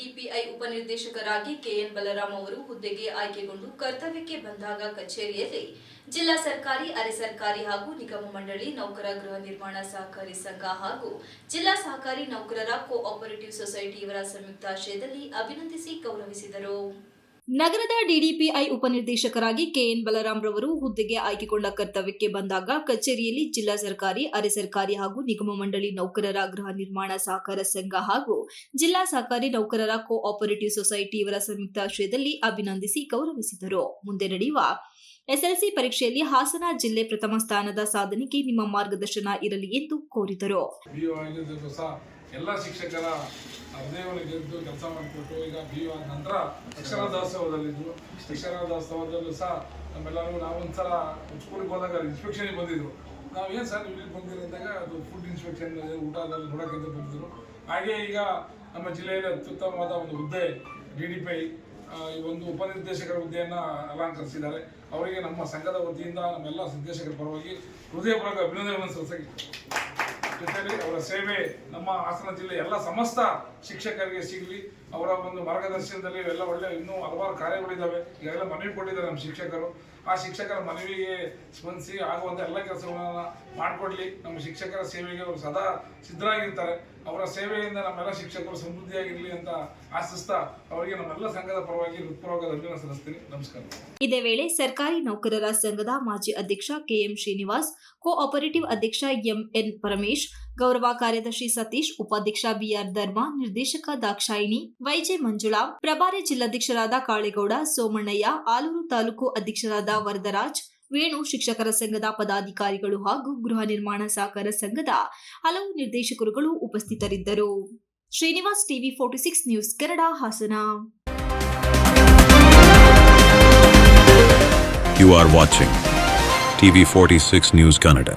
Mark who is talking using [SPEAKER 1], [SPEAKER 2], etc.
[SPEAKER 1] DDPI ಉಪನಿರ್ದೇಶಕರಾಗಿ K N Balram ಅವರು ಹುದ್ದೆಗೆ ಆಯ್ಕೆಗೊಂಡು ಕರ್ತವ್ಯಕ್ಕೆ ಬಂದಾಗ ಕಚೇರಿಯಲ್ಲಿ ಜಿಲ್ಲಾ ಸರ್ಕಾರಿ, ಅರೆ ಸರ್ಕಾರಿ ಹಾಗೂ ನಿಗಮ ಮಂಡಳಿ, ನೌಕರ ಗೃಹ ನಿರ್ಮಾಣ ಸಹಕಾರಿ ಸಂಘ ಹಾಗೂ ಜಿಲ್ಲಾ ಸಹಕಾರಿ ನೌಕರರ ಕೋಆಪರೇಟಿವ್ ಸೊಸೈಟಿ ಇವರ ಸಂಯುಕ್ತಾಶ್ರಯದಲ್ಲಿ ಅಭಿನಂದಿಸಿ ಗೌರವಿಸಿದರು. ನಗರದ ಡಿಡಿಪಿಐ ಉಪನಿರ್ದೇಶಕರಾಗಿ ಕೆಎನ್ ಬಲರಾಮ್ ರವರು ಹುದ್ದೆಗೆ ಆಯ್ಕೆಗೊಂಡ ಕರ್ತವ್ಯಕ್ಕೆ ಬಂದಾಗ ಕಚೇರಿಯಲ್ಲಿ ಜಿಲ್ಲಾ ಸರ್ಕಾರಿ, ಅರೆ ಸರ್ಕಾರಿ ಹಾಗೂ ನಿಗಮ ಮಂಡಳಿ ನೌಕರರ ಗೃಹ ನಿರ್ಮಾಣ ಸಹಕಾರ ಸಂಘ ಹಾಗೂ ಜಿಲ್ಲಾ ಸಹಕಾರಿ ನೌಕರರ ಕೋ ಆಪರೇಟಿವ್ ಸೊಸೈಟಿ ಇವರ ಸಂಯುಕ್ತಾಶ್ರಯದಲ್ಲಿ ಅಭಿನಂದಿಸಿ ಗೌರವಿಸಿದರು. ಮುಂದೆ ನಡೆಯುವ ಎಸ್ಎಲ್ಸಿ ಪರೀಕ್ಷೆಯಲ್ಲಿ ಹಾಸನ ಜಿಲ್ಲೆ ಪ್ರಥಮ ಸ್ಥಾನದ ಸಾಧನೆಗೆ ನಿಮ್ಮ ಮಾರ್ಗದರ್ಶನ ಇರಲಿ ಎಂದು ಕೋರಿದರು.
[SPEAKER 2] ಎಲ್ಲ ಶಿಕ್ಷಕರ ಹೃದಯವನ್ನು ಗೆದ್ದು ಕೆಲಸ ಮಾಡಿಕೊಟ್ಟು ಈಗ ಬಿ ಆದ ನಂತರ ಅಕ್ಷರಾದಾಸೋಹದಲ್ಲಿದ್ದರು ಅಕ್ಷರಾದಾಸೋಹದಲ್ಲೂ ಸಹ ನಮ್ಮೆಲ್ಲರೂ ನಾವೊಂದ್ಸಲ ಸ್ಕೂಲಿಗೆ ಹೋದಾಗ ಇನ್ಸ್ಪೆಕ್ಷನಿಗೆ ಬಂದಿದ್ರು ನಾವು ಏನು ಸರ್ ನೀವು ಇಲ್ಲಿಗೆ ಬಂದಿರಿ ಅಂದಾಗ ಅದು ಫುಡ್ ಇನ್ಸ್ಪೆಕ್ಷನ್ ಊಟದಲ್ಲಿ ನೋಡೋಕ್ಕಿಂತ ಅಂತ ಬಂದಿದ್ರು. ಹಾಗೆ ಈಗ ನಮ್ಮ ಜಿಲ್ಲೆಯಲ್ಲಿ ಅತ್ಯುತ್ತಮವಾದ ಒಂದು ಹುದ್ದೆ ಡಿ ಡಿ ಪಿ ಈ ಒಂದು ಉಪನಿರ್ದೇಶಕರ ಹುದ್ದೆಯನ್ನು ಅಲಂಕರಿಸಿದ್ದಾರೆ. ಅವರಿಗೆ ನಮ್ಮ ಸಂಘದ ವತಿಯಿಂದ ನಮ್ಮೆಲ್ಲ ನಿರ್ದೇಶಕರ ಪರವಾಗಿ ಹೃದಯಪೂರ್ವಕ ಅಭಿನಂದನೆಗಳನ್ನು ಸಲ್ಲಿಸಕ್ಕೆ ಜೊತೆಲಿ ಅವರ ಸೇವೆ ನಮ್ಮ ಹಾಸನ ಜಿಲ್ಲೆ ಎಲ್ಲ ಸಮಸ್ತ ಶಿಕ್ಷಕರಿಗೆ ಸಿಗಲಿ, ಅವರ ಒಂದು ಮಾರ್ಗದರ್ಶನದಲ್ಲಿ ಎಲ್ಲ ಒಳ್ಳೆ ಇನ್ನೂ ಹಲವಾರು ಕಾರ್ಯಗಳಿದ್ದಾವೆ ಈಗಾಗಲೇ ಮನವಿ ಕೊಟ್ಟಿದ್ದಾರೆ ನಮ್ಮ ಶಿಕ್ಷಕರು. ಆ ಶಿಕ್ಷಕರ ಮನವಿಗೆ ಸ್ಪಂದಿಸಿ ಆಗುವಂಥ ಎಲ್ಲ ಕೆಲಸಗಳನ್ನು ಮಾಡಿಕೊಡ್ಲಿ. ನಮ್ಮ ಶಿಕ್ಷಕರ ಸೇವೆಗೆ ಅವರು ಸದಾ ಸಿದ್ಧರಾಗಿರ್ತಾರೆ. ಅವರ ಸೇವೆಯಿಂದ ನಮ್ಮೆಲ್ಲ ಶಿಕ್ಷಕರು ಸಮೃದ್ಧಿಯಾಗಿರಲಿ ಅಂತ ಆಶಿಸ್ತಾ ಅವರಿಗೆ ನಮ್ಮೆಲ್ಲ ಸಂಘದ ಪರವಾಗಿ ಹೃತ್ಪೂರ್ವಕ ಅಭಿನಂದನೆ ಸಲ್ಲಿಸ್ತೀನಿ. ನಮಸ್ಕಾರ.
[SPEAKER 1] ಇದೇ ವೇಳೆ ಸರ್ಕಾರಿ ನೌಕರರ ಸಂಘದ ಮಾಜಿ ಅಧ್ಯಕ್ಷ ಕೆಎಂ ಶ್ರೀನಿವಾಸ್, ಕೋಆಪರೇಟಿವ್ ಅಧ್ಯಕ್ಷ ಎಂಎನ್ ಪರಮೇಶ್, ಗೌರವ ಕಾರ್ಯದರ್ಶಿ ಸತೀಶ್, ಉಪಾಧ್ಯಕ್ಷ ಬಿಆರ್ ಧರ್ಮ, ನಿರ್ದೇಶಕ ದಾಕ್ಷಾಯಿಣಿ, ವೈಜೆ ಮಂಜುಳಾ, ಪ್ರಭಾರಿ ಜಿಲ್ಲಾಧ್ಯಕ್ಷರಾದ ಕಾಳೇಗೌಡ, ಸೋಮಣ್ಣಯ್ಯ, ಆಲೂರು ತಾಲೂಕು ಅಧ್ಯಕ್ಷರಾದ ವರದರಾಜ್ ವೇಣು ಶಿಕ್ಷಕರ ಸಂಘದ ಪದಾಧಿಕಾರಿಗಳು ಹಾಗೂ ಗೃಹ ನಿರ್ಮಾಣ ಸಹಕಾರ ಸಂಘದ ಹಲವು ನಿರ್ದೇಶಕರುಗಳು ಉಪಸ್ಥಿತರಿದ್ದರು Srinivas TV forty six news Kannada Hassan
[SPEAKER 3] You are watching TV46 News Kannada.